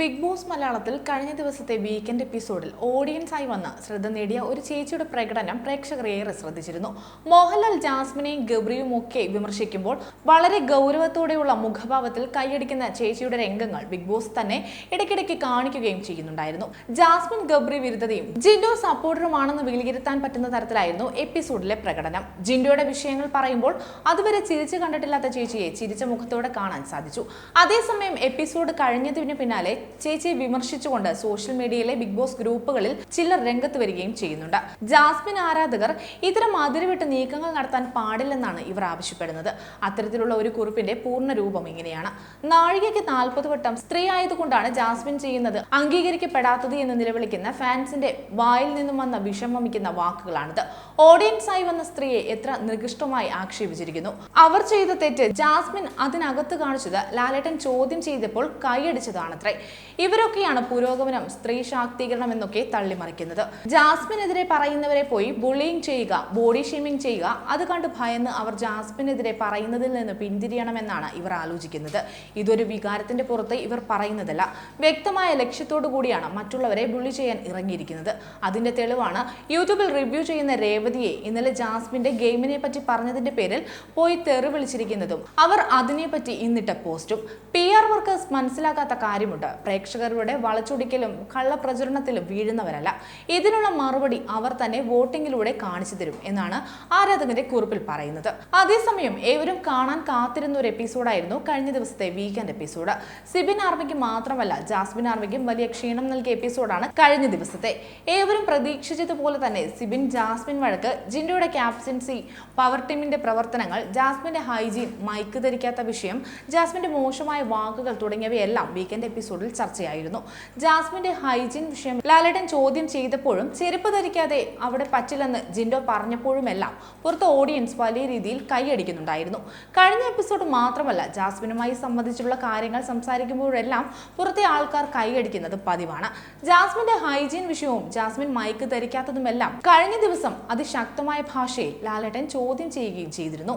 Big boss മലയാളത്തിൽ കഴിഞ്ഞ ദിവസത്തെ വീക്കെൻഡ് എപ്പിസോഡിൽ ഓഡിയൻസായി വന്ന് ശ്രദ്ധ നേടിയ ഒരു ചേച്ചിയുടെ പ്രകടനം പ്രേക്ഷകർ ഏറെ ശ്രദ്ധിച്ചിരുന്നു. മോഹൻലാൽ ജാസ്മിനെയും ഗബ്രിയും ഒക്കെ വിമർശിക്കുമ്പോൾ വളരെ ഗൗരവത്തോടെയുള്ള മുഖഭാവത്തിൽ കൈയടിക്കുന്ന ചേച്ചിയുടെ രംഗങ്ങൾ ബിഗ് ബോസ് തന്നെ ഇടയ്ക്കിടയ്ക്ക് കാണിക്കുകയും ചെയ്യുന്നുണ്ടായിരുന്നു. ജാസ്മിൻ ഗബ്രി വിരുദ്ധതയും ജിൻഡോ സപ്പോർട്ടറുമാണെന്ന് വിലയിരുത്താൻ പറ്റുന്ന തരത്തിലായിരുന്നു എപ്പിസോഡിലെ പ്രകടനം. ജിൻഡോയുടെ വിഷയങ്ങൾ പറയുമ്പോൾ അതുവരെ ചിരിച്ചു കണ്ടിട്ടില്ലാത്ത ചേച്ചിയെ ചിരിച്ച മുഖത്തോടെ കാണാൻ സാധിച്ചു. അതേസമയം എപ്പിസോഡ് കഴിഞ്ഞതിന് പിന്നാലെ ചേച്ചിയെ വിമർശിച്ചുകൊണ്ട് സോഷ്യൽ മീഡിയയിലെ ബിഗ് ബോസ് ഗ്രൂപ്പുകളിൽ ചിലർ രംഗത്ത് വരികയും ചെയ്യുന്നുണ്ട്. ജാസ്മിൻ ആരാധകർ ഇത്തരം അതിരുവിട്ട് നീക്കങ്ങൾ നടത്താൻ പാടില്ലെന്നാണ് ഇവർ ആവശ്യപ്പെടുന്നത്. അത്തരത്തിലുള്ള ഒരു കുറിപ്പിന്റെ പൂർണ രൂപം ഇങ്ങനെയാണ്. നാഴികയ്ക്ക് നാൽപ്പത് വട്ടം സ്ത്രീ ആയതുകൊണ്ടാണ് ജാസ്മിൻ ചെയ്യുന്നത് അംഗീകരിക്കപ്പെടാത്തത് എന്ന് നിലവിളിക്കുന്ന ഫാൻസിന്റെ വായിൽ നിന്നും വന്ന വിഷമമിക്കുന്ന വാക്കുകളാണിത്. ഓഡിയൻസായി വന്ന സ്ത്രീയെ എത്ര നികൃഷ്ടമായി ആക്ഷേപിച്ചിരിക്കുന്നു. അവർ ചെയ്ത തെറ്റ് ജാസ്മിൻ അതിനകത്ത് കാണിച്ചത് ലാലേട്ടൻ ചോദ്യം ചെയ്തപ്പോൾ കൈയടിച്ചതാണത്രേ. ഇവരൊക്കെയാണ് പുരോഗമനം സ്ത്രീ ശാക്തീകരണം എന്നൊക്കെ തള്ളിമറിക്കുന്നത്. ജാസ്മിനെതിരെ പറയുന്നവരെ പോയി ബുള്ളിങ് ചെയ്യുക ബോഡി ഷേമിംഗ് ചെയ്യുക അത് കണ്ട് ഭയന്ന് അവർ ജാസ്മിനെതിരെ പറയുന്നതിൽ നിന്ന് പിന്തിരിയണമെന്നാണ് ഇവർ ആലോചിക്കുന്നത്. ഇതൊരു വികാരത്തിന്റെ പുറത്ത് ഇവർ പറയുന്നതല്ല. വ്യക്തമായ ലക്ഷ്യത്തോടു കൂടിയാണ് മറ്റുള്ളവരെ ബുള്ളി ചെയ്യാൻ ഇറങ്ങിയിരിക്കുന്നത്. അതിന്റെ തെളിവാണ് യൂട്യൂബിൽ റിവ്യൂ ചെയ്യുന്ന രേവതിയെ ഇന്നലെ ജാസ്മിന്റെ ഗെയിമിനെ പറ്റി പറഞ്ഞതിന്റെ പേരിൽ പോയി തെറി വിളിച്ചിരിക്കുന്നതും അവർ അതിനെപ്പറ്റി ഇന്നിട്ട പോസ്റ്റും. പി ആർ വർക്കേഴ്സ് മനസ്സിലാക്കാത്ത കാര്യമുണ്ട്. പ്രേക്ഷകരുടെ വളച്ചൊടിക്കലും കള്ളപ്രചരണത്തിലും വീഴുന്നവരല്ല. ഇതിനുള്ള മറുപടി അവർ തന്നെ വോട്ടിങ്ങിലൂടെ കാണിച്ചു തരും എന്നാണ് ആരാധകന്റെ കുറിപ്പിൽ പറയുന്നത്. അതേസമയം ഏവരും കാണാൻ കാത്തിരുന്ന ഒരു എപ്പിസോഡായിരുന്നു കഴിഞ്ഞ ദിവസത്തെ വീക്കെൻഡ് എപ്പിസോഡ് സിബിൻ ആർമിക്ക് മാത്രമല്ല ജാസ്മിൻ ആർമിക്കും വലിയ ക്ഷീണം നൽകിയ എപ്പിസോഡാണ് കഴിഞ്ഞ ദിവസത്തെ. ഏവരും പ്രതീക്ഷിച്ചതുപോലെ തന്നെ സിബിൻ ജാസ്മിൻ വഴക്ക് ജിൻഡോയുടെ ക്യാപ്റ്റൻസി പവർ ടീമിന്റെ പ്രവർത്തനങ്ങൾ ജാസ്മിന്റെ ഹൈജീൻ മൈക്ക് ധരിക്കാത്ത വിഷയം ജാസ്മിന്റെ മോശമായ വാക്കുകൾ തുടങ്ങിയവയെല്ലാം വീക്കെൻഡ് എപ്പിസോഡിൽ ചർച്ചയായിരുന്നു. ജാസ്മിന്റെ ഹൈജീൻ വിഷയം ലാലടൻ ചോദ്യം ചെയ്തപ്പോഴും ചെരുപ്പ് ധരിക്കാതെ അവിടെ പറ്റില്ലെന്ന് ജിൻഡോ പറഞ്ഞപ്പോഴുമെല്ലാം പുറത്ത് ഓഡിയൻസ് വലിയ രീതിയിൽ കൈയടിക്കുന്നുണ്ടായിരുന്നു. കഴിഞ്ഞ എപ്പിസോഡ് മാത്രമല്ല ജാസ്മിനുമായി സംബന്ധിച്ചുള്ള കാര്യങ്ങൾ സംസാരിക്കുമ്പോഴെല്ലാം പുറത്തെ ആൾക്കാർ കൈയടിക്കുന്നത് പതിവാണ്. ജാസ്മിന്റെ ഹൈജീൻ വിഷയവും ജാസ്മിൻ മൈക്ക് ധരിക്കാത്തതുമെല്ലാം കഴിഞ്ഞ ദിവസം അതിശക്തമായ ഭാഷയിൽ ലാലേട്ടൻ ചോദ്യം ചെയ്യുകയും ചെയ്തിരുന്നു.